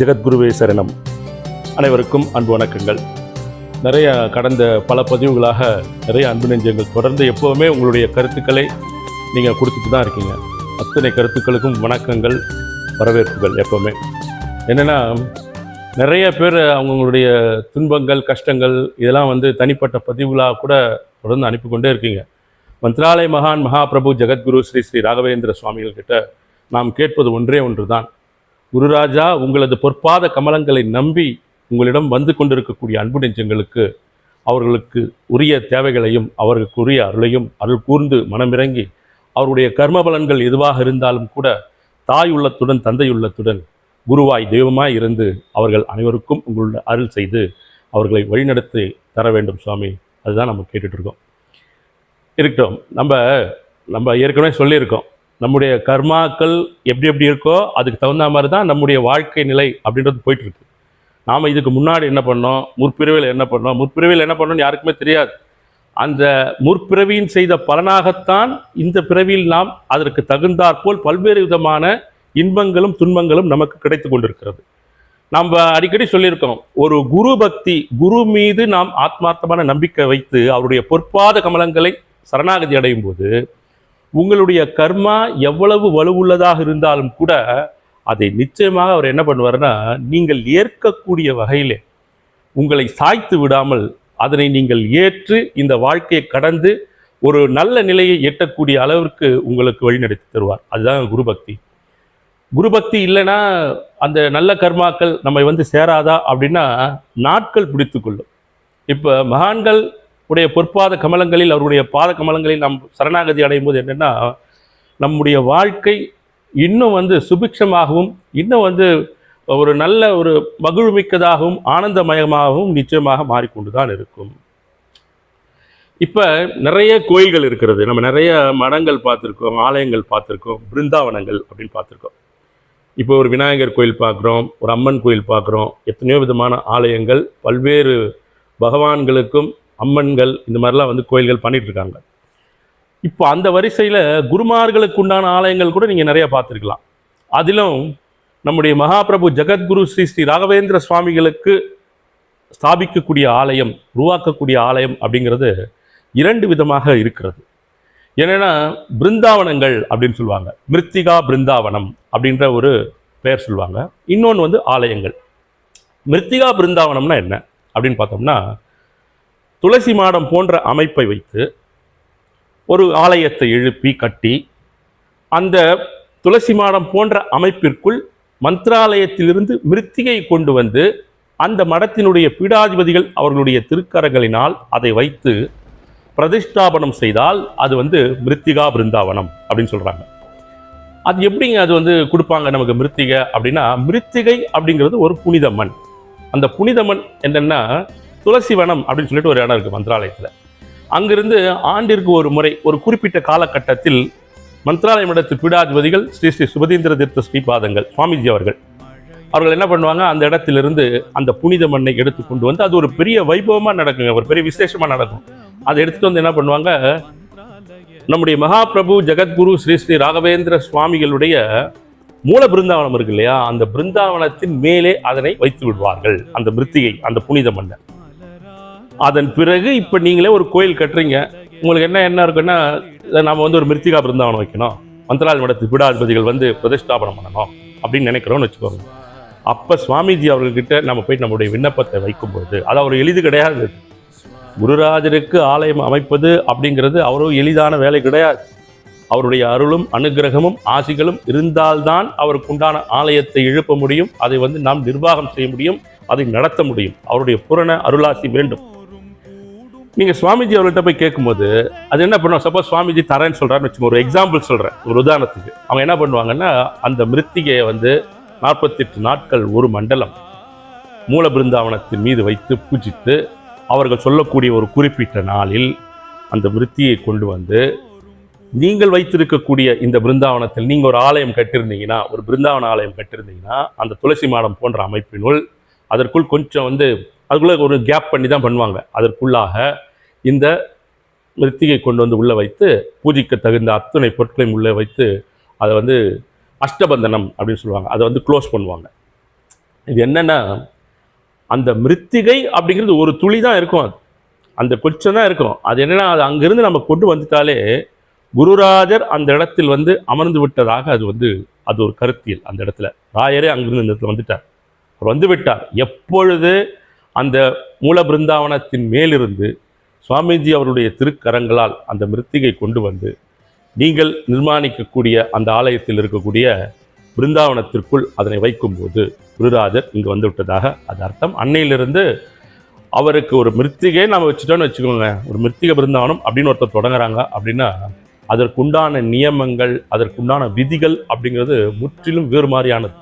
ஜெகத்குருவே சரணம். அனைவருக்கும் அன்பு வணக்கங்கள். நிறைய கடந்த பல பதிவுகளாக நிறைய அன்பு நெஞ்சங்கள் தொடர்ந்து எப்போவுமே உங்களுடைய கருத்துக்களை நீங்கள் கொடுத்துட்டு தான் இருக்கீங்க. அத்தனை கருத்துக்களுக்கும் வணக்கங்கள் வரவேற்புகள் எப்போவுமே. என்னென்னா நிறைய பேர் அவங்களுடைய துன்பங்கள் கஷ்டங்கள் இதெல்லாம் வந்து தனிப்பட்ட பதிவுகளாக கூட தொடர்ந்து அனுப்பி கொண்டே இருக்கீங்க. மந்த்ராலய மகான் மகாபிரபு ஜெகத்குரு ஸ்ரீ ஸ்ரீ ராகவேந்திர சுவாமிகள் கிட்ட நாம் கேட்பது ஒன்றே ஒன்று தான் குருராஜா உங்களது பொற்பாத கமலங்களை நம்பி உங்களிடம் வந்து கொண்டிருக்கக்கூடிய அன்பு நெஞ்சங்களுக்கு அவர்களுக்கு உரிய தேவைகளையும் அவர்களுக்கு உரிய அருளையும் அருள் கூர்ந்து மனமிறங்கி அவருடைய கர்ம பலன்கள் எதுவாக இருந்தாலும் கூட தாய் உள்ளத்துடன் தந்தை உள்ளத்துடன் குருவாய் தெய்வமாய் இருந்து அவர்கள் அனைவருக்கும் உங்களுடைய அருள் செய்து அவர்களை வழிநடத்தி தர வேண்டும் சுவாமி. அதுதான் நம்ம கேட்டுட்ருக்கோம் இருக்கட்டும். நம்ம நம்ம ஏற்கனவே சொல்லியிருக்கோம். நம்முடைய கர்மாக்கள் எப்படி எப்படி இருக்கோ அதுக்கு தகுந்த மாதிரி தான் நம்முடைய வாழ்க்கை நிலை அப்படின்றது போயிட்டுருக்கு. நாம் இதுக்கு முன்னாடி என்ன பண்ணோம்? முற்பிறவியில் என்ன பண்ணோம்? முற்பிறவியில் என்ன பண்ணோம்னு யாருக்குமே தெரியாது. அந்த முற்பிறவியின் செய்த பலனாகத்தான் இந்த பிறவியில் நாம் அதற்கு தகுந்தாற்போல் பல்வேறு விதமான இன்பங்களும் துன்பங்களும் நமக்கு கிடைத்து கொண்டிருக்கிறது. நாம் அடிக்கடி சொல்லியிருக்கோம் ஒரு குரு பக்தி குரு மீது நாம் ஆத்மார்த்தமான நம்பிக்கை வைத்து அவருடைய பொற்பாத கமலங்களை சரணாகதி அடையும் போது உங்களுடைய கர்மா எவ்வளவு வலுவுள்ளதாக இருந்தாலும் கூட அதை நிச்சயமாக அவர் என்ன பண்ணுவார்னா நீங்கள் ஏற்கக்கூடிய வகையிலே உங்களை சாய்த்து விடாமல் அதனை நீங்கள் ஏற்று இந்த வாழ்க்கையை கடந்து ஒரு நல்ல நிலையை எட்டக்கூடிய அளவிற்கு உங்களுக்கு வழிநடத்தி தருவார். அதுதான் குரு பக்தி குரு பக்தி இல்லைன்னா அந்த நல்ல கர்மாக்கள் நம்மை வந்து சேராதா அப்படின்னா நாட்கள் பிடித்து கொள்ளும் இப்போ மகான்கள் உடைய பொற்பாத கமலங்களில் அவருடைய பாத கமலங்களில் நாம் சரணாகதி அடையும் போது என்னென்னா நம்முடைய வாழ்க்கை இன்னும் வந்து சுபிக்ஷமாகவும் இன்னும் வந்து ஒரு நல்ல ஒரு மகிழ்மிக்கதாகவும் ஆனந்தமயமாகவும் நிச்சயமாக மாறிக்கொண்டு தான் இருக்கும். இப்போ நிறைய கோயில்கள் இருக்கிறது. நம்ம நிறைய மடங்கள் பார்த்துருக்கோம் ஆலயங்கள் பார்த்துருக்கோம் பிருந்தாவனங்கள் அப்படின்னு பார்த்துருக்கோம். இப்போ ஒரு விநாயகர் கோயில் பார்க்குறோம் ஒரு அம்மன் கோயில் பார்க்குறோம் எத்தனையோ விதமான ஆலயங்கள் பல்வேறு பகவான்களுக்கும் அம்மன்கள் இந்த மாதிரிலாம் வந்து கோயில்கள் பண்ணிகிட்ருக்காங்க இருக்காங்க இப்போ அந்த வரிசையில் குருமார்களுக்கு உண்டான ஆலயங்கள் கூட நீங்கள் நிறைய பார்த்துருக்கலாம். அதிலும் நம்முடைய மகாபிரபு ஜெகத்குரு ஸ்ரீ ஸ்ரீ ராகவேந்திர சுவாமிகளுக்கு ஸ்தாபிக்கக்கூடிய ஆலயம் உருவாக்கக்கூடிய ஆலயம் அப்படிங்கிறது இரண்டு விதமாக இருக்கிறது. என்னென்னா பிருந்தாவனங்கள் அப்படின்னு சொல்லுவாங்க. மிருத்திகா பிருந்தாவனம் அப்படின்ற ஒரு பெயர் சொல்லுவாங்க. இன்னொன்று வந்து ஆலயங்கள். மிருத்திகா பிருந்தாவனம்னா என்ன அப்படின்னு பார்த்தோம்னா துளசி மாடம் போன்ற அமைப்பை வைத்து ஒரு ஆலயத்தை எழுப்பி கட்டி அந்த துளசி மாடம் போன்ற அமைப்பிற்குள் மந்திராலயத்திலிருந்து மிருத்திகை கொண்டு வந்து அந்த மடத்தினுடைய பீடாதிபதிகள் அவர்களுடைய திருக்கரங்களினால் அதை வைத்து பிரதிஷ்டாபனம் செய்தால் அது வந்து மிருத்திகா பிருந்தாவனம் அப்படின்னு சொல்கிறாங்க அது எப்படிங்க அது வந்து கொடுப்பாங்க நமக்கு மிருத்திகை அப்படின்னா மிருத்திகை அப்படிங்கிறது ஒரு புனித மண். அந்த புனித மண் என்னென்னா துளசி வனம் அப்படின்னு சொல்லிட்டு ஒரு இடம் இருக்குது மந்திராலயத்தில். அங்கிருந்து ஆண்டிற்கு ஒரு முறை ஒரு குறிப்பிட்ட காலகட்டத்தில் மந்திராலய மடத்து பீடாதிபதிகள் ஸ்ரீ ஸ்ரீ சுபதீந்திர தீர்த்த ஸ்ரீபாதங்கள் சுவாமிஜி அவர்கள். அவர்கள் என்ன பண்ணுவாங்க? அந்த இடத்திலிருந்து அந்த புனித மண்ணை எடுத்து கொண்டு வந்து அது ஒரு பெரிய வைபவமாக நடக்குங்க. ஒரு பெரிய விசேஷமாக நடக்கும். அதை எடுத்துட்டு வந்து என்ன பண்ணுவாங்க? நம்முடைய மகாபிரபு ஜெகத்குரு ஸ்ரீ ஸ்ரீ ராகவேந்திர சுவாமிகளுடைய மூல பிருந்தாவனம் இருக்கு இல்லையா? அந்த பிருந்தாவனத்தின் மேலே அதனை வைத்து விடுவார்கள். அந்த மிருத்திகை அந்த புனித மண்ணை. அதன் பிறகு இப்போ நீங்களே ஒரு கோயில் கட்டுறீங்க. உங்களுக்கு என்ன என்ன இருக்குன்னா இதை வந்து ஒரு மிருத்திகா பிருந்தாவனம் வைக்கணும். மந்திரால் மடத்து பீடாதிபதிகள் வந்து பிரதிஷ்டாபனம் பண்ணணும் அப்படின்னு நினைக்கிறோம்னு வச்சுக்கோங்க. அப்போ சுவாமிஜி அவர்கள்கிட்ட நம்ம போயிட்டு நம்மளுடைய விண்ணப்பத்தை வைக்கும்போது அது அவர் எளிது கிடையாது. குருராஜருக்கு ஆலயம் அமைப்பது அப்படிங்கிறது அவரும் எளிதான வேலை கிடையாது. அவருடைய அருளும் அனுகிரகமும் ஆசிகளும் இருந்தால்தான் அவருக்கு உண்டான ஆலயத்தை எழுப்ப முடியும். அதை வந்து நாம் நிர்வாகம் செய்ய முடியும். அதை நடத்த முடியும். அவருடைய புறண அருளாசி வேண்டும். நீங்கள் சுவாமிஜி அவர்கிட்ட போய் கேட்கும்போது அது என்ன பண்ணுவோம் சப்போஸ் சுவாமிஜி தரேன்னு சொல்கிறான்னு வச்சுக்கோங்க ஒரு எக்ஸாம்பிள் சொல்கிறேன் ஒரு உதாரணத்துக்கு. அவங்க என்ன பண்ணுவாங்கன்னா அந்த மிருத்திகையை வந்து நாற்பத்தெட்டு நாட்கள் ஒரு மண்டலம் மூல பிருந்தாவனத்தின் மீது வைத்து பூஜித்து அவர்கள் சொல்லக்கூடிய ஒரு குறிப்பிட்ட நாளில் அந்த மிருத்தியை கொண்டு வந்து நீங்கள் வைத்திருக்கக்கூடிய இந்த பிருந்தாவனத்தில் நீங்கள் ஒரு ஆலயம் கட்டியிருந்தீங்கன்னா ஒரு பிருந்தாவன ஆலயம் கட்டியிருந்தீங்கன்னா அந்த துளசி மாடம் போன்ற அமைப்பினுள் அதற்குள் கொஞ்சம் வந்து அதுக்குள்ளே ஒரு கேப் பண்ணி தான் பண்ணுவாங்க. அதற்குள்ளாக இந்த மிருத்திகை கொண்டு வந்து உள்ளே வைத்து பூஜைக்கு தகுந்த அத்தனை பொருட்களையும் உள்ளே வைத்து அதை வந்து அஷ்டபந்தனம் அப்படின்னு சொல்லுவாங்க. அதை வந்து க்ளோஸ் பண்ணுவாங்க. இது என்னென்னா அந்த மிருத்திகை அப்படிங்கிறது ஒரு துளி தான் இருக்கும். அது அந்த கொச்சம் தான் இருக்கும். அது என்னென்னா அது அங்கேருந்து நம்ம கொண்டு வந்துட்டாலே குருராஜர் அந்த இடத்தில் வந்து அமர்ந்து விட்டதாக அது வந்து அது ஒரு கருத்தியல் அந்த இடத்துல. ராயரே அங்கிருந்து இந்த இடத்துல வந்துட்டார். அவர் வந்து விட்டார். எப்பொழுது அந்த மூல பிருந்தாவனத்தின் மேலிருந்து சுவாமிஜி அவருடைய திருக்கரங்களால் அந்த மிருத்திகை கொண்டு வந்து நீங்கள் நிர்மாணிக்கக்கூடிய அந்த ஆலயத்தில் இருக்கக்கூடிய பிருந்தாவனத்திற்குள் அதனை வைக்கும்போது குருராஜர் இங்கு வந்து விட்டதாக அது அர்த்தம். அன்னையிலிருந்து அவருக்கு ஒரு மிருத்திகை நம்ம வச்சுட்டோன்னு வச்சுக்கோங்க. ஒரு மிருத்திகை பிருந்தாவனம் அப்படின்னு ஒருத்தர் தொடங்குறாங்க அப்படின்னா அதற்குண்டான நியமங்கள் அதற்குண்டான விதிகள் அப்படிங்கிறது முற்றிலும் வேறு மாதிரியானது.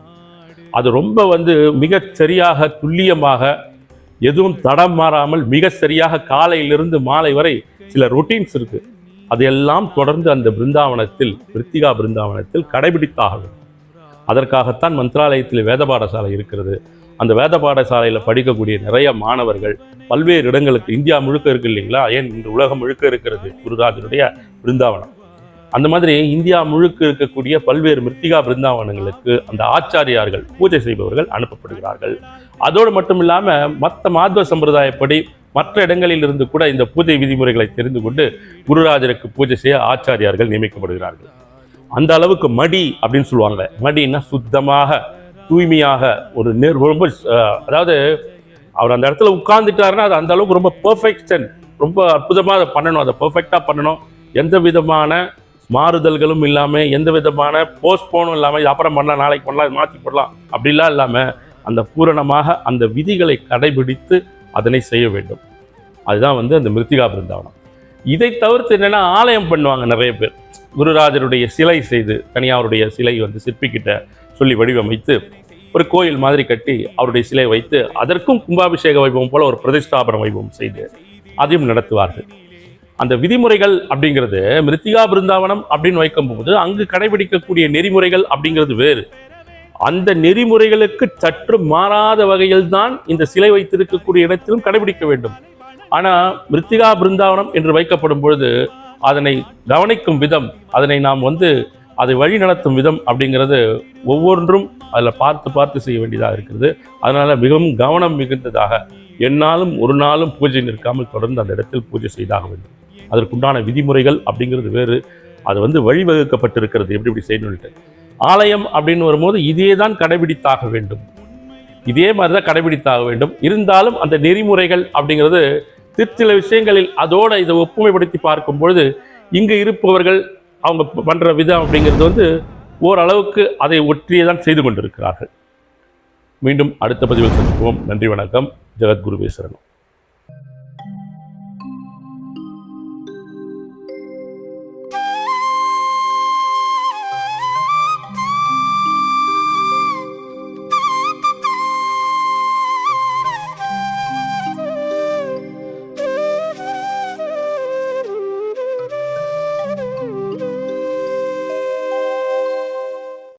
அது ரொம்ப வந்து மிகச் சரியாக துல்லியமாக எதுவும் தடம் மாறாமல் மிக சரியாக காலையிலிருந்து மாலை வரை சில ரொட்டீன்ஸ் இருக்கு. அதையெல்லாம் தொடர்ந்து அந்த பிருந்தாவனத்தில் ரித்திகா பிருந்தாவனத்தில் கடைபிடித்தாக வேண்டும். அதற்காகத்தான் மந்திராலயத்தில் வேத பாடசாலை இருக்கிறது. அந்த வேத பாடசாலையில் படிக்கக்கூடிய நிறைய மாணவர்கள் பல்வேறு இடங்களுக்கு இந்தியா முழுக்க இருக்கு இல்லைங்களா? ஏன்? இன்று உலகம் முழுக்க இருக்கிறது குருராஜனுடைய பிருந்தாவனம். அந்த மாதிரி இந்தியா முழுக்க இருக்கக்கூடிய பல்வேறு மிருத்திகா பிருந்தாவனங்களுக்கு அந்த ஆச்சாரியார்கள் பூஜை செய்பவர்கள் அனுப்பப்படுகிறார்கள். அதோடு மட்டும் இல்லாமல் மற்ற மாத்வ சம்பிரதாயப்படி மற்ற இடங்களில் இருந்து கூட இந்த பூஜை விதிமுறைகளை தெரிந்து கொண்டு குருராஜருக்கு பூஜை செய்ய ஆச்சாரியார்கள் நியமிக்கப்படுகிறார்கள். அந்த அளவுக்கு மடி அப்படின்னு சொல்லுவாங்க மடின்னா சுத்தமாக தூய்மையாக ஒரு நேர் ரொம்ப அதாவது அவர் அந்த இடத்துல உட்கார்ந்துட்டாருன்னா அது அந்த அளவுக்கு ரொம்ப பர்ஃபெக்ஷன் ரொம்ப அற்புதமாக அதை பண்ணணும் அதை பர்ஃபெக்டாக பண்ணணும். எந்த விதமான மாறுதல்களும் இல்லாமல் எந்த விதமான போஸ்ட்போனும் இல்லாமல் இது அப்புறம் பண்ணலாம் நாளைக்கு பண்ணலாம் மாற்றி போடலாம். அப்படிலாம் இல்லாமல் அந்த பூரணமாக அந்த விதிகளை கடைபிடித்து அதனை செய்ய வேண்டும். அதுதான் வந்து அந்த மிருத்திகா பிருந்தாவனம். இதை தவிர்த்து என்னென்னா ஆலயம் பண்ணுவாங்க நிறைய பேர். குருராஜருடைய சிலை செய்து தனியாருடைய சிலை வந்து சிற்பிக்கிட்ட சொல்லி வடிவமைத்து ஒரு கோயில் மாதிரி கட்டி அவருடைய சிலை வைத்து அதற்கும் கும்பாபிஷேக வைபவம் போல ஒரு பிரதிஷ்டாபன வைபவம் செய்து அதையும் நடத்துவார்கள். அந்த விதிமுறைகள் அப்படிங்கிறது மிருத்திகா பிருந்தாவனம் அப்படின்னு வைக்கும்போது அங்கு கடைபிடிக்கக்கூடிய நெறிமுறைகள் அப்படிங்கிறது வேறு. அந்த நெறிமுறைகளுக்கு சற்று மாறாத வகையில் தான் இந்த சிலை வைத்திருக்கக்கூடிய இடத்திலும் கடைபிடிக்க வேண்டும். ஆனால் மிருத்திகா பிருந்தாவனம் என்று வைக்கப்படும் பொழுது அதனை கவனிக்கும் விதம் அதனை நாம் வந்து அதை வழி நடத்தும் விதம் அப்படிங்கிறது ஒவ்வொன்றும் அதில் பார்த்து பார்த்து செய்ய வேண்டியதாக இருக்கிறது. அதனால் மிகவும் கவனம் மிகுந்ததாக எந்நாளும் ஒரு நாளும் பூஜை நிற்காமல் தொடர்ந்து அந்த இடத்தில் பூஜை செய்தாக வேண்டும். அதற்குண்டான விதிமுறைகள் அப்படிங்கிறது வேறு. அது வந்து வழிவகுக்கப்பட்டிருக்கிறது. எப்படி இப்படி செய்யணும்ட்டு ஆலயம் அப்படின்னு வரும்போது இதே தான் கடைபிடித்தாக வேண்டும். இதே மாதிரி தான் கடைபிடித்தாக வேண்டும். இருந்தாலும் அந்த நெறிமுறைகள் அப்படிங்கிறது சிற்சில விஷயங்களில் அதோட இதை ஒப்புமைப்படுத்தி பார்க்கும் பொழுது இங்கு இருப்பவர்கள் அவங்க பண்ணுற விதம் அப்படிங்கிறது வந்து ஓரளவுக்கு அதை ஒற்றியே தான் செய்து கொண்டிருக்கிறார்கள். மீண்டும் அடுத்த பதிவில் சந்திப்போம். நன்றி வணக்கம். ஜெகத்குரு பேசுகிறோம்